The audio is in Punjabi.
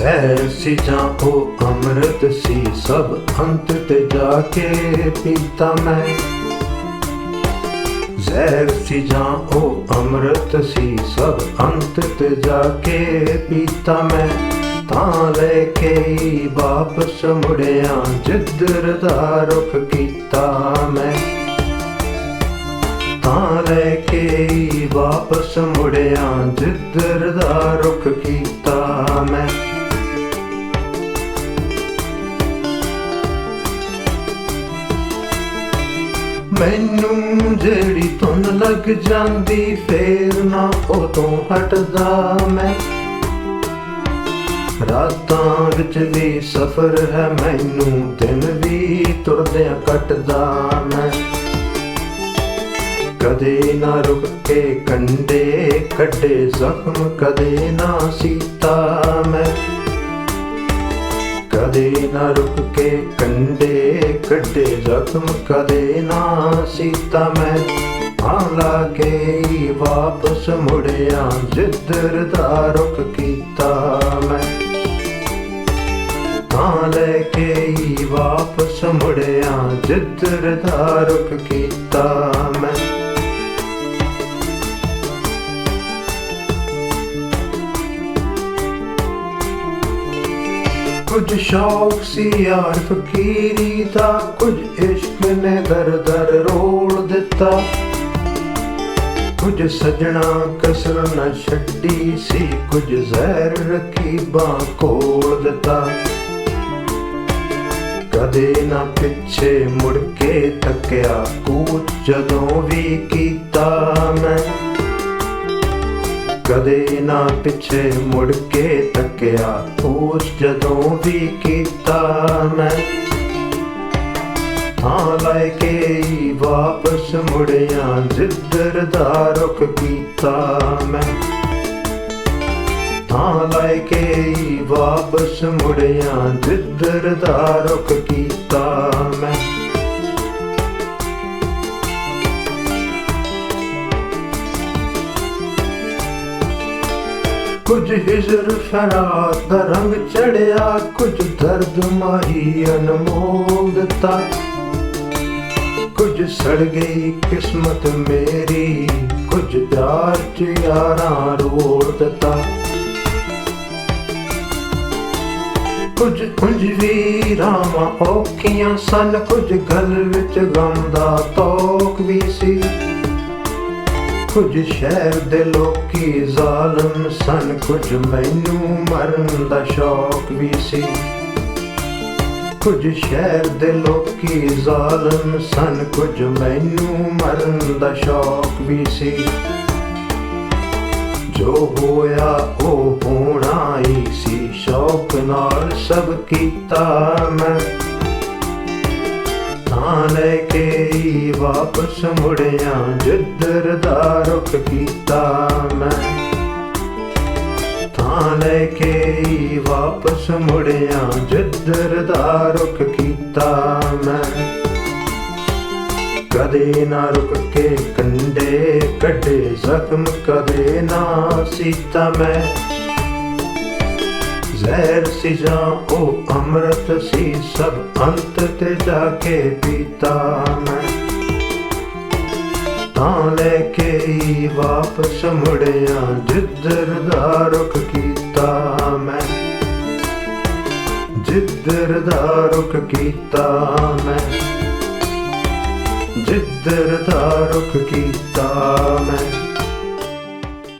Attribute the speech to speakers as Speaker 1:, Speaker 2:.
Speaker 1: ਜ਼ਹਿਰ ਸੀ ਜਾਂ ਉਹ ਅੰਮ੍ਰਿਤ ਸੀ, ਸਭ ਅੰਤ ਤੇ ਜਾ ਕੇ ਪੀਤਾ ਮੈਂ। ਜ਼ਹਿਰ ਸੀ ਜਾਂ ਉਹ ਅੰਮ੍ਰਿਤ ਸੀ, ਸਭ ਅੰਤ ਤੇ ਜਾ ਕੇ ਪੀਤਾ ਮੈਂ। ਤਾਂ ਲੈ ਕੇ ਵਾਪਸ ਮੁੜਿਆ, ਜਿੱਧਰ ਦਾ ਰੁਖ ਕੀਤਾ ਮੈਂ। ਤਾਂ ਲੈ ਕੇ ਵਾਪਸ ਮੁੜਿਆ, ਜਿੱਧਰ ਦਾ ਰੁਖ ਕੀਤਾ ਮੈਨੂੰ ਜਿਹੜੀ ਧੁਨ ਲੱਗ ਜਾਂਦੀ, ਫੇਰ ਨਾ ਉਦੋਂ ਹਟਦਾ ਮੈਂ। ਰਾਤਾਂ ਵਿੱਚ ਵੀ ਸਫ਼ਰ ਹੈ, ਮੈਨੂੰ ਦਿਨ ਵੀ ਤੁਰਦਿਆਂ ਕੱਟਦਾ ਮੈਂ। ਕਦੇ ਨਾ ਰੁਕ ਕੇ ਕੰਡੇ ਕੱਢੇ ਜ਼ਖਮ, ਕਦੇ ਨਾ ਸੀਤਾ ਮੈਂ। ਕਦੇ ਨਾ ਰੁਕ ਕੇ ਕੰਡੇ ਕੱਢੇ ਜ਼ਖਮ ਕਦੇ ਨਾ ਸੀਤਾ ਮੈਂ ਆਲਾ ਕੇ ਵਾਪਸ ਮੁੜਿਆ, ਜਿੱਧਰ ਦਾ ਰੁਕ ਕੀਤਾ ਮੈਂ। ਤਾਂ ਲੈ ਕੇ ਵਾਪਸ ਮੁੜਿਆ, ਜਿੱਧਰ ਦਾ ਰੁਕ ਕੀਤਾ ਮੈਂ। ਕੁਝ ਸ਼ੌਕ ਸੀ ਯਾਰ ਫਕੀਰੀ ਦਾ, ਕੁਝ ਇਸ਼ਕ ਨੇ ਦਰ ਦਰ ਰੋਲ ਦਿੱਤਾ। ਕੁਝ ਸਜਣਾ ਕਸਰ ਨਾ ਛੱਡੀ ਸੀ, ਕੁਝ ਜ਼ਹਿਰ ਰੱਖੀ ਕੋਲ ਦਿੱਤਾ। ਕਦੇ ਨਾ ਪਿੱਛੇ ਮੁੜ ਕੇ ਤੱਕਿਆ ਕੂਚ ਜਦੋਂ ਵੀ ਕੀਤਾ ਮੈਂ। ਕਦੇ ਨਾ ਪਿੱਛੇ ਮੁੜ ਕੇ ਤੱਕਿਆ, ਉਸ ਜਦੋਂ ਵੀ ਕੀਤਾ ਮੈਂ। ਹਾਂ, ਲੈ ਕੇ ਵਾਪਸ ਮੁੜਿਆ, ਜਿੱਧਰ ਦਾ ਰੁਖ ਕੀਤਾ ਮੈਂ। ਹਾਂ, ਲੈ ਕੇ ਵਾਪਸ ਮੁੜਿਆ, ਜਿੱਧਰ ਦਾ ਰੁਖ ਕੀਤਾ ਕੁਝ ਹਿਜਰ ਸ਼ਰਾਬ ਦਾ ਰੰਗ ਚੜਿਆ, ਕੁਝ ਦਰਦ ਮਾਹੀ ਅਨਮੋਲ ਕੁਝ ਸੜ ਗਈ ਕਿਸਮਤ ਮੇਰੀ, ਕੁਝ ਪਿਆਰ ਚ ਯਾਰਾਂ ਰੋੜ ਦਿੱਤਾ ਕੁਝ ਉਂਝ ਵੀ ਰਾਵਾਂ ਔਖੀਆਂ ਸਨ, ਕੁਝ ਗਲ ਵਿੱਚ ਗਮ ਦਾ ਤੋਕ ਵੀ ਸੀ। ਕੁਝ ਸ਼ਹਿਰ ਦੇ ਲੋਕੀ ਜ਼ਾਲਮ ਸਨ। ਕੁਝ ਮੈਨੂੰ ਮਰਨ ਦਾ ਸ਼ੌਕ ਵੀ ਸੀ। ਕੁਝ ਸ਼ਹਿਰ ਦੇ ਲੋਕੀ ਜ਼ਾਲਮ ਸਨ। ਕੁਝ ਮੈਨੂੰ ਮਰਨ ਦਾ ਸ਼ੌਕ ਵੀ ਸੀ। ਜੋ ਹੋਇਆ ਉਹ ਹੋਣਾ ਹੀ ਸੀ। ਸ਼ੌਕ ਨਾਲ ਸਭ ਕੀਤਾ ਮੈਂ। ਤਾਂ ਲੈ ਕੇ ਵਾਪਸ ਮੁੜਿਆ ਜਿੱਧਰ ਦਾ ਰੁਖ ਕੀਤਾ ਮੈਂ। ਤਾਂ ਲੈ ਕੇ ਵਾਪਸ ਮੁੜਿਆ ਜਿੱਧਰ ਦਾ ਰੁਖ ਕੀਤਾ ਮੈਂ। ਕਦੇ ਨਾ ਰੁਕ ਕੇ ਕੰਡੇ ਕੱਢੇ, ਜ਼ਖਮ ਕਦੇ ਨਾ ਸੀਤਾ ਮੈਂ। ਜ਼ਹਿਰ ਸੀ ਜਾਂ ਉਹ ਅੰਮ੍ਰਿਤ ਸੀ, ਸਭ ਅੰਤ ਤੇ ਜਾ ਕੇ ਪੀਤਾ ਮੈਂ। ਤਾਂ ਲੈ ਕੇ ਹੀ ਵਾਪਸ ਮੁੜਿਆ, ਜਿੱਧਰ ਦਾ ਰੁਖ ਕੀਤਾ ਮੈਂ। ਜਿੱਧਰ ਦਾ ਰੁਖ ਕੀਤਾ ਮੈਂ। ਜਿੱਧਰ ਦਾ ਰੁਖ ਕੀਤਾ ਮੈਂ।